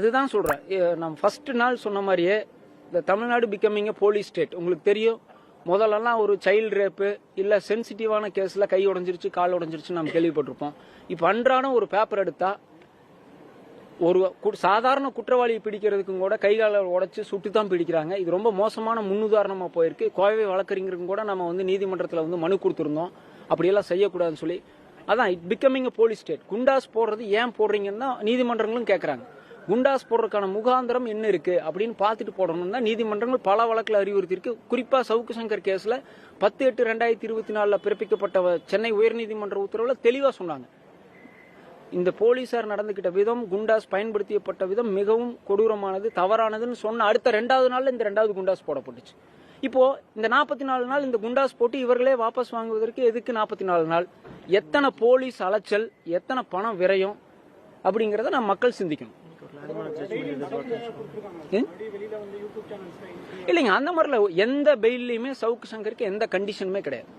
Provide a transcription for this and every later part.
அதுதான் சொல்றேன். நம்ம ஃபர்ஸ்ட் நாள் சொன்ன மாதிரியே இந்த Tamil Nadu becoming a police state உங்களுக்கு தெரியும் முதல்லலாம் ஒரு சைல்டு ரேப்பு இல்ல சென்சிட்டிவான கேஸ்ல கை உடஞ்சிருச்சு கால் உடஞ்சிருச்சு நம்ம கேள்விப்பட்டிருப்போம். இப்போ அன்றாடம் ஒரு பேப்பர் எடுத்தா ஒரு கு- சாதாரண குற்றவாளியை பிடிக்கிறதுக்கும் கூட கை காலை உடச்சி சுட்டு தான் பிடிக்கிறாங்க. இது ரொம்ப மோசமான முன்னுதாரணமாக போயிருக்கு. கோவை வழக்கறிஞருக்கும் கூட நம்ம வந்து நீதிமன்றத்தில் வந்து மனு கொடுத்துருந்தோம். அப்படியெல்லாம் செய்யக்கூடாதுன்னு சொல்லி. அதான் it becoming police state goondas போடுறது ஏன் போடுறீங்கன்னா நீதிமன்றங்களும் கேட்குறாங்க குண்டாஸ் போடுறதுக்கான முகாந்திரம் என்ன இருக்கு அப்படின்னு பார்த்துட்டு போடணும் தான் நீதிமன்றங்கள் பல வழக்கில் அறிவுறுத்தி இருக்கு குறிப்பா சவுக்கு சங்கர் கேஸ்ல பத்து எட்டு ரெண்டாயிரத்தி இருபத்தி நாலுல பிறப்பிக்கப்பட்ட சென்னை உயர்நீதிமன்ற உத்தரவுல தெளிவா சொன்னாங்க. இந்த போலீசார் நடந்துகிட்ட விதம் குண்டாஸ் பயன்படுத்தியப்பட்ட விதம் மிகவும் கொடூரமானது தவறானதுன்னு சொன்ன அடுத்த ரெண்டாவது நாள்ல இந்த ரெண்டாவது குண்டாஸ் போடப்பட்டுச்சு. இப்போ இந்த நாற்பத்தி நாலு நாள் இந்த குண்டாஸ் போட்டு இவர்களே வாபஸ் வாங்குவதற்கு எதுக்கு நாற்பத்தி நாலு நாள்? எத்தனை போலீஸ் அலைச்சல் எத்தனை பணம் விரயம் அப்படிங்கிறத நம்ம மக்கள் சிந்திக்கணும். இல்லைங்க அந்த மாதிரில எந்த பெயில்லையுமே சவுக்கு சங்கருக்கு எந்த கண்டிஷனுமே கிடையாது.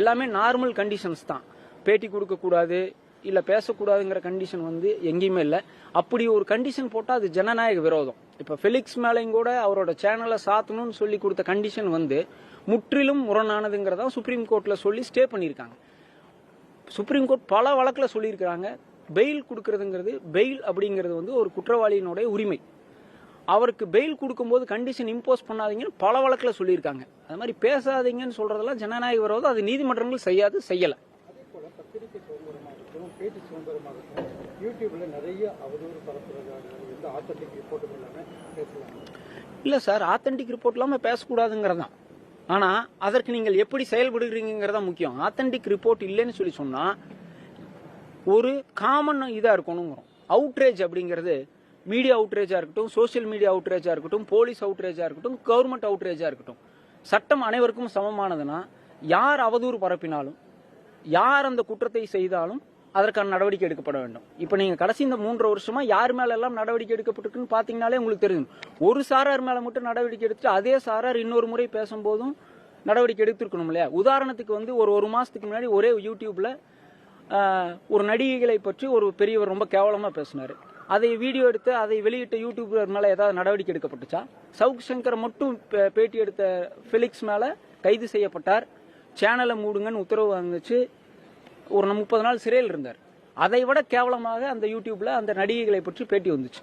எல்லாமே நார்மல் கண்டிஷன்ஸ் தான். பேட்டி கொடுக்க கூடாது இல்ல பேசக்கூடாதுங்கிற கண்டிஷன் வந்து எங்கேயுமே இல்லை. அப்படி ஒரு கண்டிஷன் போட்டா அது ஜனநாயக விரோதம். இப்ப ஃபெலிக்ஸ் மேலையும் கூட அவரோட சேனலை சாத்தணும்னு சொல்லி கொடுத்த கண்டிஷன் வந்து முற்றிலும் முரணானதுங்கிறதா சுப்ரீம் கோர்ட்ல சொல்லி ஸ்டே பண்ணியிருக்காங்க. சுப்ரீம் கோர்ட் பல வழக்கில் சொல்லியிருக்கிறாங்க. பெயில் கொடுக்கறதுங்கிறது பெயில் அப்படிங்கிறது வந்து ஒரு குற்றவாளியினுடைய உரிமை. அவருக்கு பெயில் கொடுக்கும்போது கண்டிஷன் இம்போஸ் பண்ணாதீங்கன்னு பல வழக்கில் சொல்லியிருக்காங்க. அது மாதிரி பேசாதீங்கன்னு சொல்றதெல்லாம் ஜனநாயக விரோதம் அது நீதிமன்றங்கள் செய்யாது செய்யலை. இல்லை போல யூடியூப்ல நிறைய அவதூறு எந்த ஆத்தன்டிக் ரிப்போர்ட்டும் இல்லாமல் பேசலாம் இல்ல சார் ஆத்தென்டிக் ரிப்போர்ட் இல்லாமல் பேசக்கூடாதுங்கிறது தான் ஆனால் அதற்கு நீங்கள் எப்படி செயல்படுகிறீங்கிறதா முக்கியம். ஆத்தன்டிக் ரிப்போர்ட் இல்லைன்னு சொல்லி சொன்னால் ஒரு காமன் இதாக இருக்கணுங்கிறோம் அவுட்ரேஜ் அப்படிங்கிறது மீடியா அவுட்ரேஜாக இருக்கட்டும் சோஷியல் மீடியா அவுட்ரேஜாக இருக்கட்டும் போலீஸ் அவுட்ரேஜாக இருக்கட்டும் கவர்மெண்ட் அவுட்ரேஜாக இருக்கட்டும். சட்டம் அனைவருக்கும் சமமானதுன்னா யார் அவதூறு பரப்பினாலும் யார் அந்த குற்றத்தை செய்தாலும் அதற்கான நடவடிக்கை எடுக்கப்பட வேண்டும். இப்போ நீங்கள் கடைசி இந்த மூன்று வருஷமா யார் மேல எல்லாம் நடவடிக்கை எடுக்கப்பட்டிருக்குன்னு பார்த்தீங்கனாலே உங்களுக்கு தெரியும். ஒரு சாரார் மேலே மட்டும் நடவடிக்கை எடுத்துட்டு அதே சாரார் இன்னொரு முறை பேசும்போதும் நடவடிக்கை எடுத்திருக்கணும் இல்லையா? உதாரணத்துக்கு வந்து ஒரு ஒரு மாதத்துக்கு முன்னாடி ஒரே யூடியூப்ல ஒரு நடிகைகளை பற்றி ஒரு பெரியவர் ரொம்ப கேவலமாக பேசினார். அதை வீடியோ எடுத்து அதை வெளியிட்ட யூடியூபர் மேலே ஏதாவது நடவடிக்கை எடுக்கப்பட்டுச்சா? சவுக் சங்கர் மட்டும் பேட்டி எடுத்த ஃபெலிக்ஸ் மேலே கைது செய்யப்பட்டார். சேனலை மூடுங்கன்னு உத்தரவு வந்துச்சு. ஒரு முப்பது நாள் சிறையில் இருந்தார். அதை விட கேவலமாக அந்த யூடியூப்ல அந்த நடிகைகளை பற்றி பேட்டி வந்துச்சு.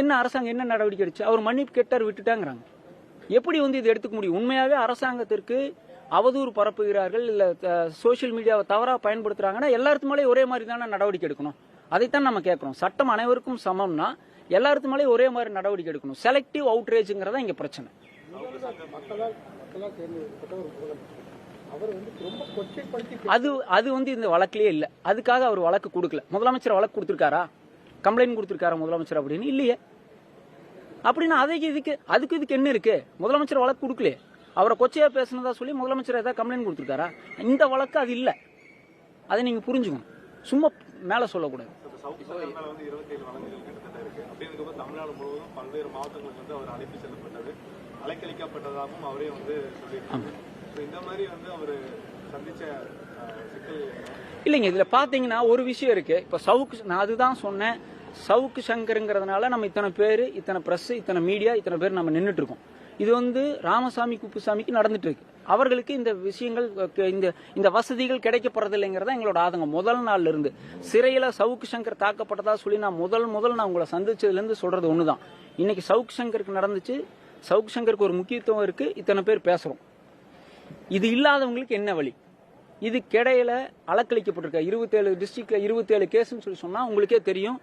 என்ன அரசாங்கம் என்ன நடவடிக்கை எடுச்சு? அவர் மன்னிப்பு கேட்டார் விட்டுட்டாங்கிறாங்க. எப்படி வந்து இதை எடுத்துக்க முடியும்? உண்மையாகவே அரசாங்கத்திற்கு அவதூறு பரப்புகிறார்கள் இல்ல சோஷியல் மீடியாவை தவறாக பயன்படுத்துறாங்கன்னா எல்லாருத்து மேலே ஒரே மாதிரி தானே நடவடிக்கை எடுக்கணும். அதைத்தான் நம்ம கேட்குறோம். சட்டம் அனைவருக்கும் சமம்னா எல்லாருத்து மேலே ஒரே மாதிரி நடவடிக்கை எடுக்கணும். செலக்டிவ் அவுட்ரேஜ்ங்கிறதா இங்க பிரச்சனை. அவர் அது அது வந்து இந்த வழக்கிலேயே இல்ல. அதுக்காக அவர் வழக்கு கொடுக்கல. முதலமைச்சர் வழக்கு கொடுத்திருக்காரா? கம்ப்ளைண்ட் கொடுத்திருக்காரா முதலமைச்சர் அப்படின்னு? இல்லையே. அப்படின்னா அதுக்கு இதுக்கு அதுக்கு இதுக்கு என்ன இருக்கு? முதலமைச்சர் வழக்கு கொடுக்கலையே. அவரை கொச்சையா பேசுனதா சொல்லி முதலமைச்சர் ஏதாவது கம்ப்ளைண்ட் கொடுத்திருக்காரா? இந்த வழக்கு அது இல்ல. அதை நீங்க புரிஞ்சுக்கணும். சும்மா மேல சொல்லக்கூடாது. இல்லைங்க இதுல பாத்தீங்கன்னா ஒரு விஷயம் இருக்கு. இப்ப சவுக்கு நான் அதுதான் சொன்னேன். சவுக்கு சங்கருங்கிறதுனால நம்ம இத்தனை பேர் இத்தனை பிரஸ் இத்தனை மீடியா இத்தனை பேர் நம்ம நின்னுட்டு இருக்கோம். இது வந்து ராமசாமி குப்புசாமிக்கு நடந்துட்டு இருக்கு. அவர்களுக்கு இந்த விஷயங்கள் இந்த இந்த வசதிகள் கிடைக்கப்படுறதில்லைங்கிறதா எங்களோட ஆதங்கம். முதல் நாள்ல இருந்து சிறையில சவுக்கு சங்கர் தாக்கப்பட்டதா சொல்லி நான் முதல் முதல் நான் உங்களை சந்திச்சதுல இருந்து சொல்றது ஒண்ணுதான். இன்னைக்கு சவுக்கு சங்கருக்கு நடந்துச்சு. சவுக்கு சங்கருக்கு ஒரு முக்கியத்துவம் இருக்கு. இத்தனை பேர் பேசுறோம். இது இல்லாதவங்களுக்கு என்ன வழி? இது கிடையில அலக்களிக்கப்பட்டிருக்க இருபத்தேழு டிஸ்ட்ரிக்ட்ல இருபத்தேழு கேஸ்ன்னு சொல்லி சொன்னா உங்களுக்கே தெரியும்.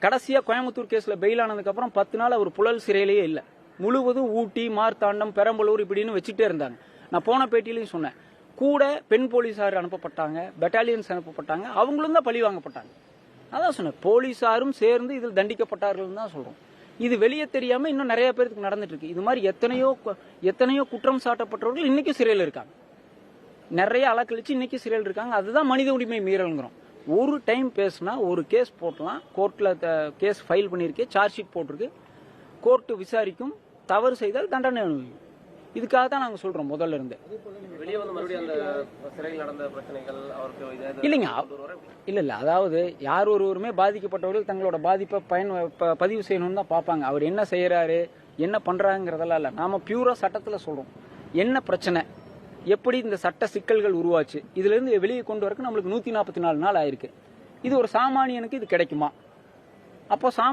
கடைசியா கோயம்புத்தூர் கேஸ்ல பெயில் ஆனதுக்கு அப்புறம் பத்து நாள் அவர் புழல் சிறையிலேயே இல்லை. முழுவதும் ஊட்டி மார்த்தாண்டம் பெரம்பலூர் இப்படின்னு வச்சுட்டே இருந்தாங்க. நான் போன பேட்டியிலையும் சொன்னேன். கூட பெண் போலீஸார் அனுப்பப்பட்டாங்க பெட்டாலியன்ஸ் அனுப்பப்பட்டாங்க அவங்களும் தான் பழி வாங்கப்பட்டாங்க. அதான் சொன்னேன் போலீஸாரும் சேர்ந்து இதில் தண்டிக்கப்பட்டார்கள் தான் சொல்கிறோம் இது வெளியே தெரியாமல் இன்னும் நிறைய பேருக்கு நடந்துட்டு இருக்கு இது மாதிரி எத்தனையோ எத்தனையோ குற்றம் சாட்டப்பட்டவர்கள் இன்னைக்கும் சிறையில் இருக்காங்க. நிறைய அலக்கழிச்சு இன்னைக்கு சிறையில் இருக்காங்க. அதுதான் மனித உரிமை மீறல்ங்கிறோம். ஒரு டைம் பேசுனா ஒரு கேஸ் போட்டலாம். கோர்ட்டில் கேஸ் ஃபைல் பண்ணியிருக்கு சார்ஜ் ஷீட் போட்டிருக்கு. கோர்ட் விசாரிக்கும் தவறு செய்தால் தண்டனை அனுபவிக்கும். இதுக்காக தான் நாங்கள் சொல்கிறோம் முதல்ல இருந்து. இல்லைங்க. இல்லை இல்லை. அதாவது யார் ஒருவருமே பாதிக்கப்பட்டவர்கள் தங்களோட பாதிப்பை பயன் பதிவு செய்யணும்னு தான் பார்ப்பாங்க. அவர் என்ன செய்கிறாரு என்ன பண்ணுறாங்கிறதெல்லாம் இல்லை. நாம பியூரா சட்டத்தில் சொல்கிறோம் என்ன பிரச்சனை? எப்படி இந்த சட்ட சிக்கல்கள் உருவாச்சு? இதுலேருந்து வெளியே கொண்டு வரக்கு நம்மளுக்கு நூற்றி நாற்பத்தி நாலு நாள் ஆயிருக்கு. இது ஒரு சாமானியனுக்கு இது கிடைக்குமா? அப்போ சாம்